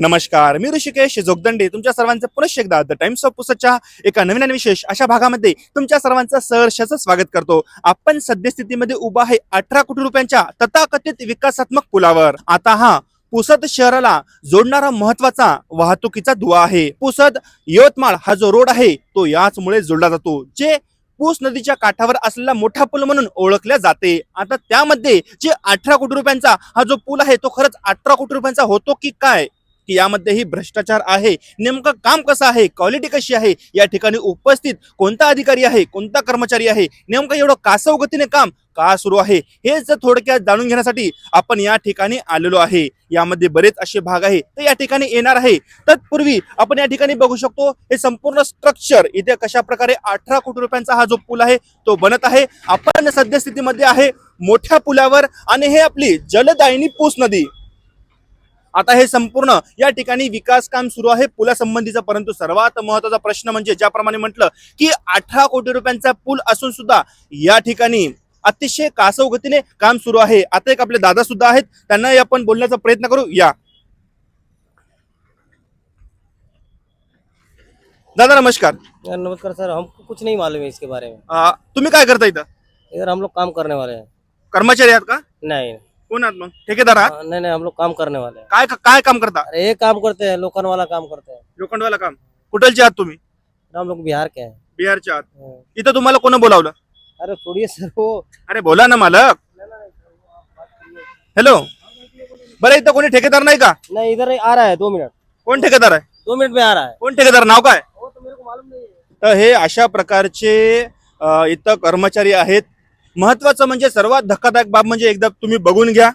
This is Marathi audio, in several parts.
नमस्कार मी ऋषिकेश जोगदंडे. तुमच्या सर्वांचं पुनश एकदा द टाइम्स ऑफ पुसतच्या एका नवीन आणि विशेष अशा भागामध्ये तुमच्या सर्वांचं सहर्षाचं स्वागत करतो. आपण सद्यस्थितीमध्ये उभा आहे अठरा कोटी रुपयांच्या तथाकथित विकासात्मक पुलावर. आता हा पुसद शहराला जोडणारा महत्त्वाचा वाहतुकीचा दुवा आहे. पुसद यवतमाळ हा जो रोड आहे तो याचमुळे जोडला जातो जे पूस नदीच्या काठावर असलेला मोठा पूल म्हणून ओळखल्या जाते. आता त्यामध्ये जे अठरा कोटी रुपयांचा हा जो पूल आहे तो खरंच अठरा कोटी रुपयांचा होतो की काय? की यामध्येही भ्रष्टाचार आहे. नेमकं काम कसं आहे? क्वालिटी कशी आहे? या ठिकाणी उपस्थित कोणता अधिकारी आहे? कोणता कर्मचारी आहे? नेमकं एवढं कासव गतीने काम का सुरू आहे? हे जर थोडक्यात जाणून घेण्यासाठी आपण या ठिकाणी आलेलो आहे. यामध्ये बरेच असे भाग आहे. तर या ठिकाणी येणार आहे. तत्पूर्वी आपण या ठिकाणी बघू शकतो हे संपूर्ण स्ट्रक्चर इथे कशा प्रकारे अठरा कोटी रुपयांचा हा जो पूल आहे तो बनत आहे. आपण सद्यस्थितीमध्ये आहे मोठ्या पुलावर आणि हे आपली जलदायिनी पूस नदी. आता हे संपूर्ण या ठिकाणी विकास काम सुरू आहे पुलासंबंधीचा. परंतु सर्वात महत्त्वाचा प्रश्न म्हणजे ज्याप्रमाणे म्हटलं की अठरा कोटी रुपयांचा पूल असून सुद्धा या ठिकाणी अतिशय कासव गतीने काम सुरू आहे. आता एक आपले दादा सुद्धा आहेत. त्यांनाही आपण बोलण्याचा प्रयत्न करू. या. दादा नमस्कार. नमस्कार सर. हमको कुछ नहीं मालूम है इसके बारे में। तुम्ही काय करता इथं? इधर हम लोग काम करने वाले हैं। कर्मचारी आहात का? नहीं. कोण आहात मग ठेकेदार आहात हाँ, नहीं नहीं हम लोग काम करने वाले हैं। काय काय काम करता? अरे ये काम करते हैं लोकन वाला काम करते हैं। लोखंडवाला काम. कुठलचे आहात तुम्ही? हम लोग बिहार के हैं। बिहारचे आहात. हाँ। इथं तुम्हाला कोण बोलावलं? अरे छोड़िए सर वो। अरे बोला ना मालक. हॅलो बरं इथं कोणी ठेकेदार नाही का? नहीं इधर आ रहा है दो मिनट। कोण ठेकेदार आहे? दो मिनट में आ रहा है। कोण ठेकेदार नाव काय? वो तो मेरे को मालूम नहीं है। तर हे अशा प्रकारचे अ, इथं कर्मचारी आहेत. महत्वाचं म्हणजे सर्वात धक्कादायक बाब म्हणजे एकदा तुम्ही बघून घ्या.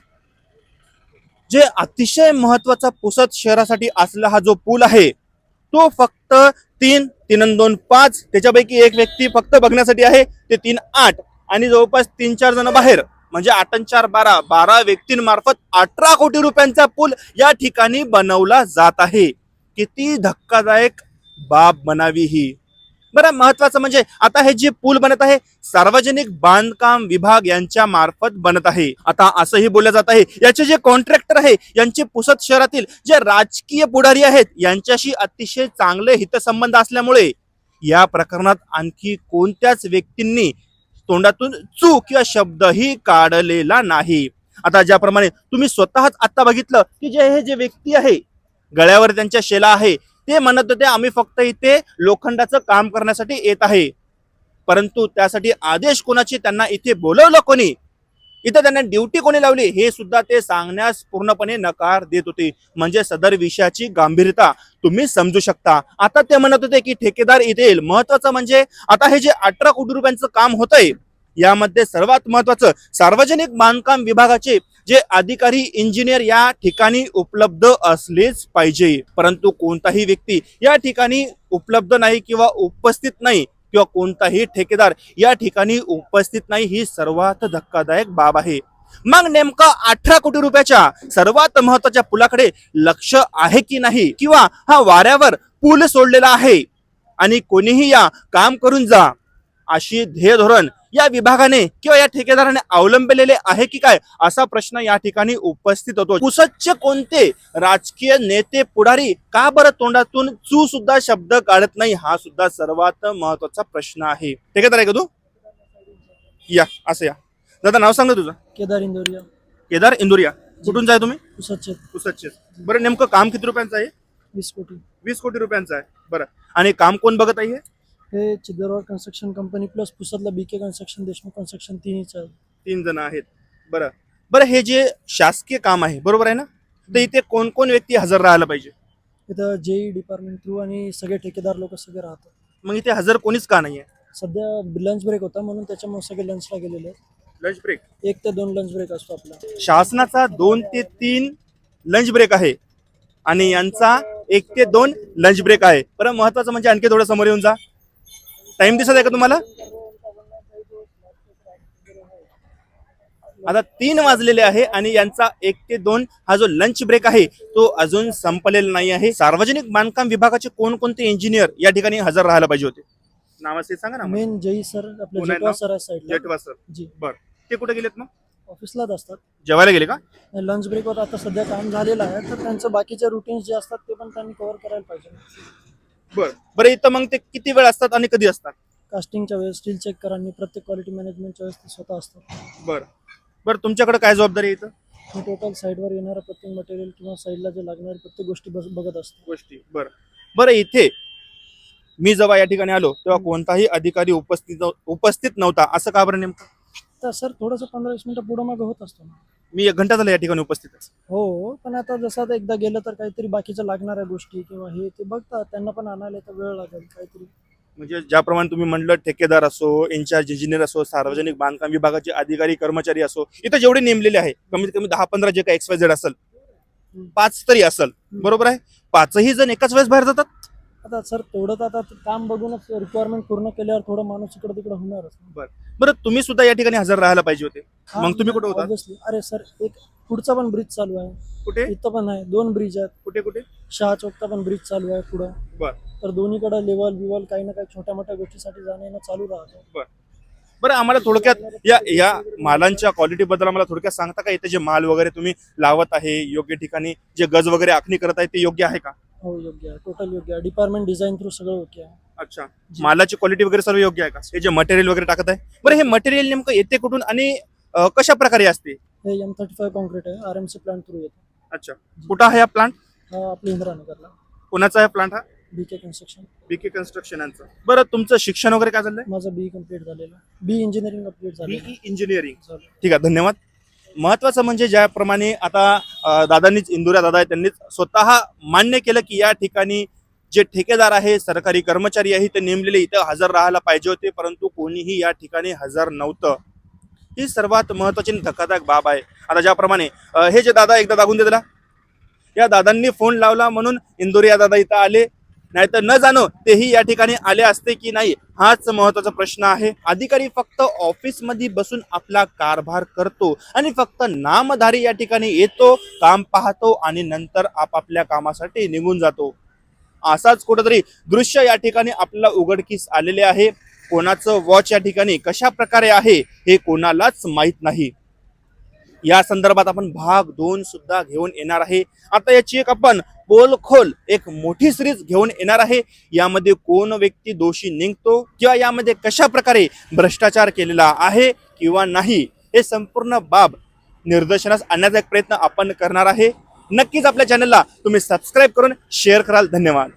जे अतिशय महत्त्वाचा पुसद शहरासाठी असला हा जो पूल आहे तो फक्त तीन तीन दोन पाच त्याच्यापैकी एक व्यक्ती फक्त बघण्यासाठी आहे ते तीन आठ. आणि जवळपास तीन चार जण बाहेर. म्हणजे आठ चार बारा. बारा व्यक्तींमार्फत अठरा कोटी रुपयांचा पूल या ठिकाणी बनवला जात आहे. किती धक्कादायक बाब बनावी ही. बरं महत्वाचं म्हणजे आता हे जे पूल बनत आहे सार्वजनिक बांधकाम विभाग यांच्या मार्फत बनत आहे. आता असंही बोललं जात आहे याचे जे कॉन्ट्रॅक्टर आहे यांचे पुसद शहरातील जे राजकीय पुढारी आहेत यांच्याशी अतिशय चांगले हितसंबंध असल्यामुळे या प्रकरणात आणखी कोणत्याच व्यक्तींनी तोंडातून चूक किंवा शब्दही काढलेला नाही. आता ज्याप्रमाणे तुम्ही स्वतःच आता बघितलं की जे हे जे व्यक्ती आहे गळ्यावर त्यांच्या शेला आहे ते म्हणत होते आम्ही फक्त इथे लोखंडाचं काम करण्यासाठी येत आहे. परंतु त्यासाठी आदेश कोणाची? त्यांना इथे बोलवलं कोणी? इथं त्यांना ड्युटी कोणी लावली? हे सुद्धा ते सांगण्यास पूर्णपणे नकार देत होते. म्हणजे सदर विषयाची गांभीर्यता तुम्ही समजू शकता. आता ते म्हणत होते की ठेकेदार इथे येईल महत्वाचं म्हणजे आता हे जे अठरा कोटी रुपयांचं काम होतंय यामध्ये सर्वात महत्वाचं सार्वजनिक बांधकाम विभागाचे जे अधिकारी इंजिनियर या ठिकाणी उपलब्ध असलेच पाहिजे. परंतु कोणताही व्यक्ती या ठिकाणी उपलब्ध नाही किंवा उपस्थित नाही किंवा कोणताही ठेकेदार या ठिकाणी उपस्थित नाही ही सर्वात धक्कादायक बाब आहे. मग नेमका अठरा कोटी रुपयाच्या सर्वात महत्त्वाच्या पुलाकडे लक्ष आहे की नाही? किंवा हा वाऱ्यावर पूल सोडलेला आहे आणि कोणीही या काम करून जा अशी ध्येय धोरण या विभागाने किंवा या ठेकेदाराने अवलंबलेले आहे की काय असा प्रश्न या ठिकाणी उपस्थित होतो. पुसदचे कोणते राजकीय नेते पुढारी का बरं तोंडातून चू सुद्धा शब्द काढत नाही? हा सुद्धा सर्वात महत्त्वाचा प्रश्न आहे. ठेकेदार आहे का तू? या असं या. दादा नाव सांग तुझं. केदार इंदोरिया. केदार इंदुरिया. कुठून जाय तुम्ही? बरं नेमकं काम किती रुपयांचं आहे? वीस कोटी. वीस कोटी रुपयांचं आहे. बरं. आणि काम कोण बघत आहे हे? Chidarwad construction company plus पुसदला B K construction Deshmukh construction तिन्हीच. आहे तीन जण आहेत. बरं. बरं हे जे शासकीय काम आहे बरोबर आहे ना? तर इथे कोण कोण व्यक्ती हजर राहायला पाहिजे? इथं जेई डिपार्टमेंट थ्रू आणि सगळे ठेकेदार लोक सगळे राहतात. मग इथे हजर कोणीच का नाहीये? सध्या लंच ब्रेक होता म्हणून त्याच्यामुळे सगळे लंचला गेलेले आहेत. लंच ब्रेक एक ते दोन लंच ब्रेक असतो आपला. शासनाचा दोन ते तीन लंच ब्रेक आहे आणि यांचा एक ते दोन लंच ब्रेक आहे. बरं महत्वाचं म्हणजे आणखी थोडं समोर येऊन जा. टाइम दिसत आहे का तुम्हाला? आता तीन वाजलेले आहे आणि यांचा एक ते दोन हा जो लंच ब्रेक आहे तो अजून संपलेला नाही आहे. सार्वजनिक बांधकाम विभागाचे कोणकोणते इंजिनियर या ठिकाणी हजर राहायला पाहिजे होते? नावाचे सांगा ना मेन जेई सर आपले? Sir Jetwa sir. जी. बर. ते कुठे गेलेत मग? ऑफिसलाच असतात. जेवायला गेले का? लंच ब्रेकवर आता सध्या काम झालेलं आहे तर त्यांचं बाकीचे रुटीन्स जे असतात ते पण त्यांनी कव्हर करायला पाहिजे. बरं. बरं इथं मग ते किती वेळ असतात आणि कधी असतात? कास्टिंगच्या वेळेस स्टील चेक करांनी प्रत्येक क्वालिटी मॅनेजमेंटच्या वेळेस ते स्वतः असतात. बरं. बरं तुमच्याकडे काय जबाबदारी आहे इथं? मी टोटल साईडवर येणारं प्रत्येक मटेरियल किंवा साईडला जे लागणारे प्रत्येक गोष्टी बस- बघत असतो. गोष्टी बरं. बरं इथे मी जेव्हा या ठिकाणी आलो तेव्हा कोणताही अधिकारी उपस्थित उपस्थित नव्हता. असं का बरं नेमकं? तर सर थोडंसं पंधरा वीस मिनिटं पुढं मागं होत असतो ना. मी एक घंटा झाला या ठिकाणी उपस्थित आहे. हो पण आता जसं आता एकदा गेलं तर काहीतरी बाकीच्या लागणाऱ्या गोष्टी किंवा हे ते बघतात त्यांना पण आणायला तर वेळ लागेल काहीतरी. म्हणजे ज्याप्रमाणे तुम्ही म्हणलं ठेकेदार असो इन्चार्ज इंजिनियर असो सार्वजनिक बांधकाम विभागाचे अधिकारी कर्मचारी असो इथं जेवढे नेमलेले आहे कमीत कमी दहा पंधरा जे काही एक्स झेड असेल पाच तरी असेल बरोबर आहे? पाचही जण एकाच वेळेस बाहेर जातात? आता सर तेवढं तर आता काम बघूनच रिक्वायरमेंट पूर्ण केल्यावर थोडं माणूस इकडे तिकडे होणारच. बरं. तुम्ही सुद्धा या ठिकाणी हजर राहायला पाहिजे होते. मग तुम्ही कुठे होता? obviously. अरे सर एक पुढचा पण ब्रिज चालू आहे. कुठे? इथं पण आहे. दोन ब्रिज आहेत. कुठे कुठे? शहा चौकचा पण ब्रिज चालू आहे पुढं. बर. तर दोन्हीकडे लेवल बिवल काही ना काही छोट्या मोठ्या गोष्टीसाठी जाणं येणं चालू राहतं. बरं. आम्हाला थोडक्यात या या मालांच्या क्वालिटी बद्दल आम्हाला थोडक्यात सांगता का? इथे जे माल वगैरे तुम्ही लावत आहे योग्य ठिकाणी जे गज वगैरे आखणी करत आहे ते योग्य आहे का? हो योग्य आहे. टोटल योग्य आहे. डिपार्टमेंट डिझाईन थ्रू सगळं ओके आहे. अच्छा. मालाची क्वालिटी वगैरे सर्व योग्य आहे का? हे जे मटेरियल वगैरे टाकत आहे. बरं हे मटेरियल नेमकं येते कुठून आणि अं, कशा प्रकारे असते? हे एम थर्टी फाय कॉन्क्रीट आहे. R M C plant through येतो. अच्छा. कुठं आहे हा प्लांट हा आपल्या इंदिरानगरला. कोणाचा आहे प्लांट हा? B K construction BK construction यांचं. बरं तुमचं शिक्षण वगैरे काय झालंय? माझं बी कंप्लीट झालेलं. बी इंजिनिअरिंग कंप्लीट झालेलं. बीई इंजिनिअरिंग झालं. ठीक आहे धन्यवाद. महत्वाचं म्हणजे ज्याप्रमाणे आता अं, दादांनीच इंदुरा दादा आहे त्यांनीच स्वतः मान्य केलं की या ठिकाणी जे ठेकेदार आहे सरकारी कर्मचारी आहे ते नेमलेले इथं हजर राहायला पाहिजे होते परंतु कोणीही या ठिकाणी हजर नव्हतं. ही सर्वात महत्वाची आणि धक्कादायक बाब आहे. आता ज्याप्रमाणे हे जे दादा एकदा दाखवून देतला. या दादांनी फोन लावला म्हणून इंदोरी या दादा इथं आले. नाहीतर न जाणो तेही या ठिकाणी आले असते की नाही हाच महत्त्वाचा प्रश्न आहे. अधिकारी फक्त ऑफिसमध्ये बसून आपला कारभार करतो आणि फक्त नामधारी या ठिकाणी येतो काम पाहतो आणि नंतर आपापल्या कामासाठी निघून जातो. असाच कुठंतरी दृश्य या ठिकाणी आपल्याला उघडकीस आलेले आहे. कोणाचं वॉच या ठिकाणी कशा प्रकारे आहे हे कोणालाच माहीत नाही. या संदर्भात आपण भाग दोन सुद्धा घेऊन येणार आहे. आता याची एक आपण पोलखोल एक मोठी सिरीज घेऊन येणार आहे. यामध्ये कोण व्यक्ती दोषी निघतो किंवा यामध्ये कशा प्रकारे भ्रष्टाचार केलेला आहे किंवा नाही हे संपूर्ण बाब निर्दर्शनास आणण्याचा एक प्रयत्न आपण करणार आहे. नक्कीच आपल्या चॅनलला तुम्ही सबस्क्राईब करून शेअर कराल. धन्यवाद.